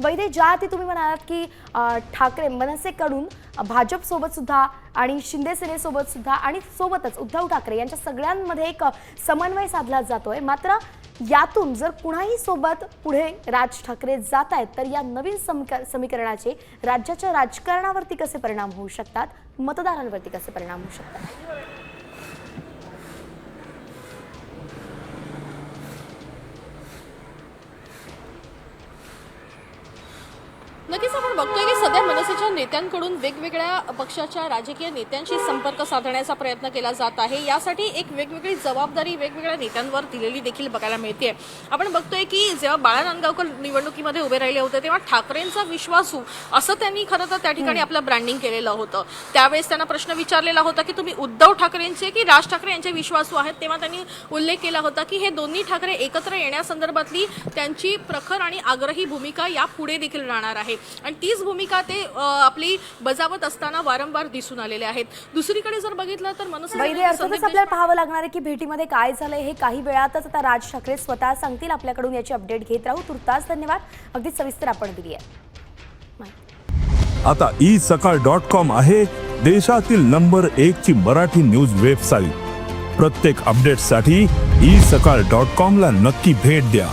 वैदे ज्या आधी तुम्ही म्हणालात की ठाकरे मनसेकडून भाजपसोबत सुद्धा आणि शिंदेसेनेसोबत सुद्धा आणि सोबतच उद्धव ठाकरे यांच्या सगळ्यांमध्ये एक समन्वय साधला जातोय. मात्र यातून जर कुणाही सोबत पुढे राज ठाकरे जात आहेत तर या नवीन समीकरणाचे राज्याच्या राजकारणावरती कसे परिणाम होऊ शकतात? मतदारांवरती कसे परिणाम होऊ शकतात? नक्कीच आपण बघतोय की सध्या मनसेच्या नेत्यांकडून वेगवेगळ्या पक्षाच्या राजकीय नेत्यांशी संपर्क साधण्याचा प्रयत्न केला जात आहे. यासाठी एक वेगवेगळी जबाबदारी वेगवेगळ्या नेत्यांवर दिलेली देखील बघायला मिळते आपण बघतोय की जेव्हा बाळा नांदगावकर निवडणुकीमध्ये उभे राहिले होते तेव्हा ठाकरेंचा विश्वासू असं त्यांनी खरं तर त्या ठिकाणी आपलं ब्रँडिंग केलेलं होतं. त्यावेळेस त्यांना प्रश्न विचारलेला होता की तुम्ही उद्धव ठाकरेंचे की राज ठाकरे यांचे विश्वासू आहेत? तेव्हा त्यांनी उल्लेख केला होता की हे दोन्ही ठाकरे एकत्र येण्यासंदर्भातली त्यांची प्रखर आणि आग्रही भूमिका यापुढे देखील राहणार आहे. आणि तीच भूमिका ते आपली बजावत असताना वारंवार दिसून आलेले आहेत. दुसरीकडे जर बघितलं तर अर्थातच आपल्याला पाहावं लागणार आहे की भेटीमध्ये काय झालंय हे काही वेळातच आता राज ठाकरे स्वतः सांगतील. आपल्याकडून याची अपडेट घेत राहू. तुर्तास धन्यवाद. अगदी सविस्तर आपण दिली आहे. आता ई सकाळ डॉट कॉम आहे देशातील नंबर एक ची मराठी न्यूज वेबसाईट प्रत्येक अपडेटसाठी ई सकाळ डॉट कॉम ला नक्की भेट द्या.